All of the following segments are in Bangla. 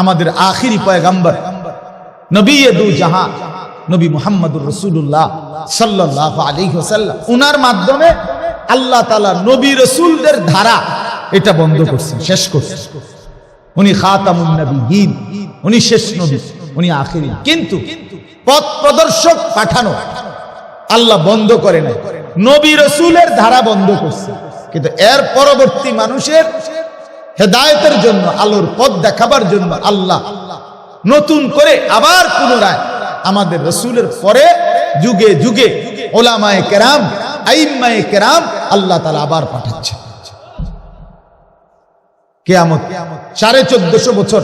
আমাদের আখিরি পয়গাম্বর নবী দু জাহান, নবী মুহাম্মদুর রসুল্লাহ সাল্লাহ আলী হোসাল্লাম উনার মাধ্যমে আল্লাহ তালা নবী রসুলদের ধারা এটা বন্ধ করছেন, শেষ করছেন। উনি খাতামুন উনি শেষ নবী, উনি আখিরি। কিন্তু পথ প্রদর্শক পাঠানো আল্লাহ বন্ধ করে নাই। নবী রসুলের ধারা বন্ধ করছে। কিন্তু এর পরবর্তী মানুষের হেদায়তের জন্য, আলোর পথ দেখাবার জন্য আল্লাহ নতুন করে আবার পুনরায় আমাদের রসুলের পরে যুগে যুগে ওলামায়ে কেরাম, আইম্মায়ে কেরাম আল্লাহ তালা আবার পাঠাচ্ছে। কেয়ামত সাড়ে চোদ্দশো বছর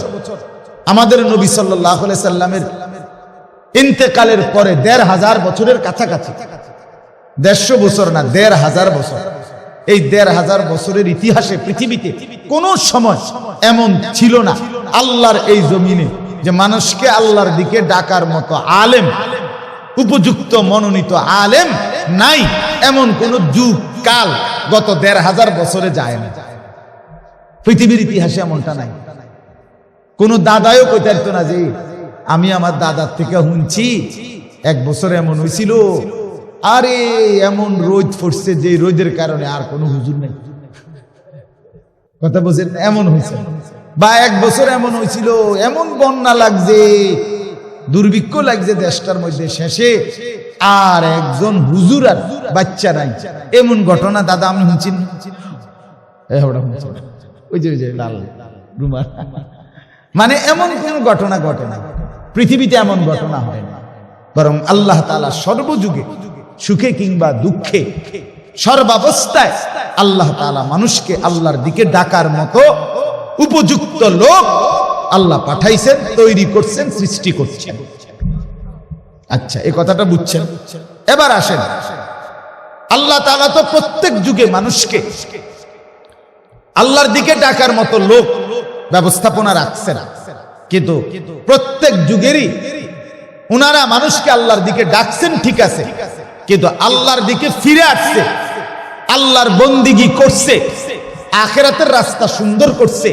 আমাদের নবী সাল্লাহ সাল্লামের ইন্তেকালের পরে দেড় হাজার বছরের কাছাকাছি। দেড়শো বছর না, দেড় হাজার বছর। এই দেড় হাজার বছরের ইতিহাসে, পৃথিবীতে কোন সময় এমন ছিল না। আল্লাহর এই জমিনে যে মানুষকে আল্লাহর দিকে ডাকার মতো আলেম, উপযুক্ত মনোনীত আলেম নাই, এমন কোন যুগ, কাল গত দেড় হাজার বছরে যায় না। পৃথিবীর ইতিহাসে এমনটা নাই। কোন দাদাও কইতে না যে, আমি আমার দাদার থেকে শুনছি, এক বছর এমন হয়েছিল আরে, এমন রোদ পড়ছে যে রোদের কারণে আর কোনো হুজুর নেই। কথা বলছেন এমন হয়েছে। বা এক বছর এমন হয়েছিল, এমন বন্যা লাগছে, দুর্ভিক্ষ লাগছে দেশটার মধ্যে শেষে, আর একজন হুজুর আর বাচ্চা নাই। এমন ঘটনা, দাদা, আমি শুনছি না? এ, ওটা শুনছি না। ওই যে ওই যে, লাল রুমাল। মানে এমন কোন ঘটনা ঘটে না পৃথিবীতে এমন ঘটনা হয় না বরং আল্লাহ তাআলা সর্বযুগে সুখে কিংবা দুঃখে, সর্বাবস্থায় আল্লাহ তাআলা মানুষকে আল্লাহর দিকে ডাকার মতো উপযুক্ত লোক আল্লাহ পাঠাইছেন, তৈরি করছেন, সৃষ্টি করছেন। আচ্ছা এই কথাটা বুঝছেন? এবার আসেন। আল্লাহ তাআলা তো প্রত্যেক যুগে মানুষকে আল্লাহর দিকে ডাকার মতো লোক ব্যবস্থাপনা রাখছে না। কিন্তু প্রত্যেক যুগেরই উনারা মানুষকে আল্লাহর দিকে ডাকছেন, ঠিক আছে। কিন্তু আল্লাহর দিকে ফিরে আসছে, আল্লাহর বন্দিগি করছে, আখেরাতের রাস্তা সুন্দর করছে,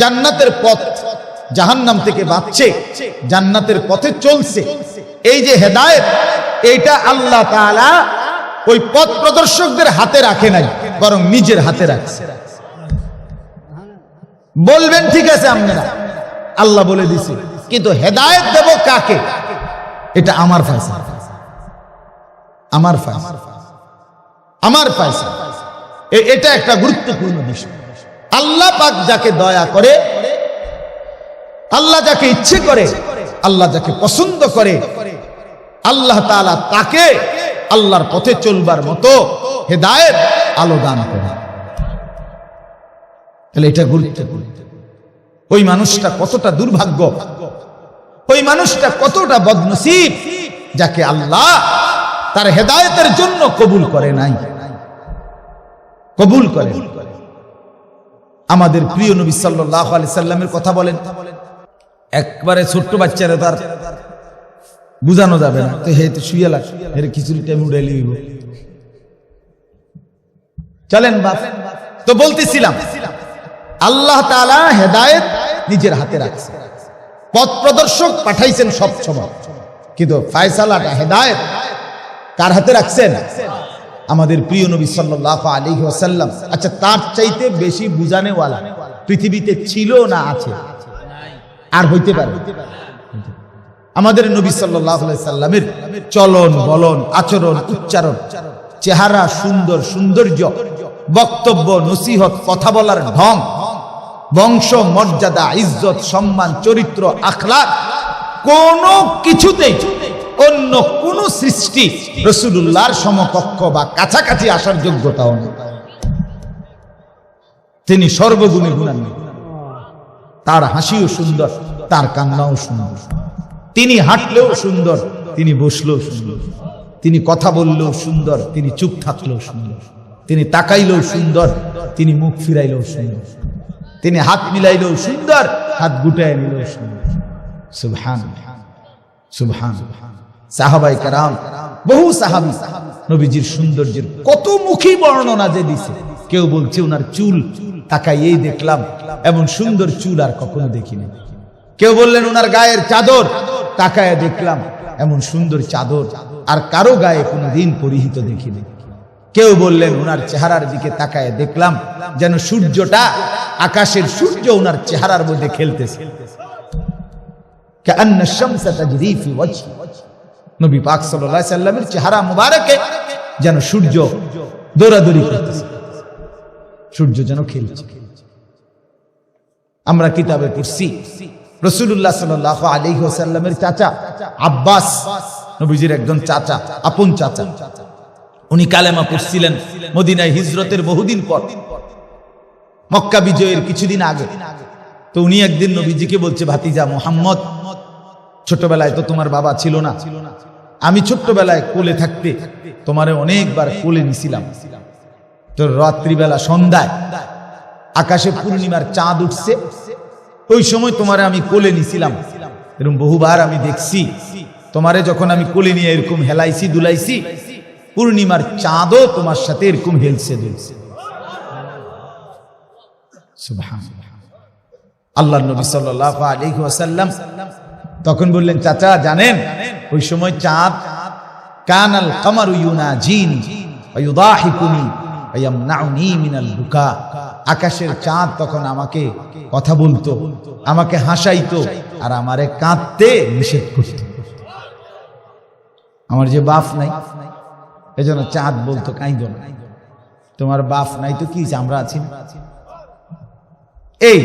জান্নাতের পথ জাহান্নাম থেকে বাঁচছে, জান্নাতের পথে চলছে। এই যে হেদায়েত, এইটা আল্লাহ তাআলা ওই পথ প্রদর্শকদের হাতে রাখে নাই, বরং নিজের হাতে রাখছে। বলবেন, ঠিক আছে আপনারা। আল্লাহ বলে দিছে, কিন্তু হেদায়েত দেব কাকে? এটা আমার ফয়সলা। আমার ফয়সলা আমার ফয়সলা এটা একটা গুরুত্বপূর্ণ বিষয়। আল্লাহ পাক যাকে দয়া করে, আল্লাহ যাকে ইচ্ছে করে, আল্লাহ যাকে পছন্দ করে, আল্লাহ তাআলা তাকে আল্লাহর পথে চলবার মতো হেদায়েত আলো দান করে। তাহলে এটা গুরুত্বপূর্ণ। ওই মানুষটা কতটা দুর্ভাগ্য, ওই মানুষটা কতটা বদনসিব, যাকে আল্লাহ তার হেদায়েতের জন্য কবুল করে নাই। কবুল করে। আমাদের প্রিয় নবী সাল্লাল্লাহু আলাইহি সাল্লামের কথা বলেন। একবারে ছোট্ট বাচ্চারা তার বুঝানো যাবে না। তো হে তো শুয়ে লাগ এর খিচুড়ি টাইম উড়ে লিব চলেন বাপ, তো বলতেছিলাম, আল্লাহ তাআলা হেদায়েত নিজের হাতে রাখছে। পথ প্রদর্শক পাঠাইছেন সব সময়। কিন্তু ফায়সালাটা হেদায়েত কার হাতে রাখছেন? আমাদের প্রিয় নবী সাল্লাল্লাহু আলাইহি ওয়াসাল্লাম। আচ্ছা তার চাইতে বেশি বুঝানেওয়ালা পৃথিবীতে ছিল না আছে? আর হইতে পারে। আমাদের নবী আলাইহি সাল্লামের চলন, বলন, আচরণ, উচ্চারণ, চেহারা, সুন্দর, সৌন্দর্য, বক্তব্য, নসিহত, কথা বলার ঢং, বংশ, মর্যাদা, ইজ্জত, সম্মান, চরিত্র, আখলাক কোন কিছুতেই অন্য কোন সৃষ্টি রসুল্লাহর সমকক্ষ বা কাছাকাছি আসার যোগ্যতাও নেই। তিনি সর্বগুণে গুণান্বিত। তার হাসিও সুন্দর, তার কান্নাও সুন্দর। তিনি হাঁটলেও সুন্দর, তিনি বসলেও সুন্দর। তিনি কথা বললেও সুন্দর, তিনি চুপ থাকলেও সুন্দর। তিনি তাকাইলেও সুন্দর, তিনি মুখ ফিরাইলেও সুন্দর। তিনি হাত মিলাইলেও সুন্দর, হাত গুটায় নিলেও সুন্দর। সুবহান সুবহান। সাহাবাই কারাম, বহু সাহাবি নবীজির সৌন্দর্যের কত মুখী বর্ণনা যে দিছে। কেউ বলছে ওনার চুল, তাকাইয়েই দেখলাম, এমন সুন্দর চুল আর কখনো দেখিনি। কেউ বললেন ওনার গায়ের চাদর তাকায় দেখলাম, এমন সুন্দর চাদর আর কারও গায়ে কোনো দিন পরিহিত দেখিনি। কেউ বললেন ওনার চেহারার দিকে তাকায় দেখলাম, যেন সূর্যটা আকাশের সূর্য ওনার চেহারার মধ্যে খেলতেছে। কান্না শামসা তাজরিফি ওয়াজহি। নবী পাক আলাইহি সাল্লামের চেহারা মুবারকে যেন সূর্য দৌড়াদৌড়ি করতেছে। সূর্য যেন খেলছে। আমরা কিতাবে পড়ছি রসুল্লাহ সাল্লাহ আলী ওসাল্লামের চাচা আব্বাস নবীজির একজন চাচা, আপন চাচা। উনি কালেমা পড়ছিলেন মদিনায় হিজরতের বহুদিন পর। মক্কা বিজয়ের কিছুদিন আগে। তো উনি একদিন নবীজিকে বলছে, ভাতিজা মোহাম্মদ, ছোটবেলায় তো তোমার বাবা ছিল না। আমি ছোট্টবেলায় কোলে থাকতে তোমারে অনেকবার কোলে নিছিলাম। তো রাত্রিবেলা সন্ধ্যায় আকাশে পূর্ণিমার চাঁদ উঠছে, ওই সময় তোমারে আমি কোলে নিছিলাম। এরকম বহুবার আমি দেখছি, তোমারে যখন আমি কোলে নিয়ে এরকম হেলাইছি, দুলাইছি, পূর্ণিমার চাঁদও তোমার সাথে এরকম হেলছে, দুলছে। আল্লাহ নবী সাল্লাহ তখন বললেন, চাচা, জানেন ওই সময় চাঁদ, কানাল কামার মিনাল বুকা আকাশের চাঁদ তখন আমাকে কথা বলতো, আমাকে হাসাইতো, আর আমারে কাঁদতে নিষেধ করত আমার যে বাপ নাই, এজন্য চাঁদ বলতো, কাইদ না তোমার বাপ নাই তো কি? আমরা আছি? এই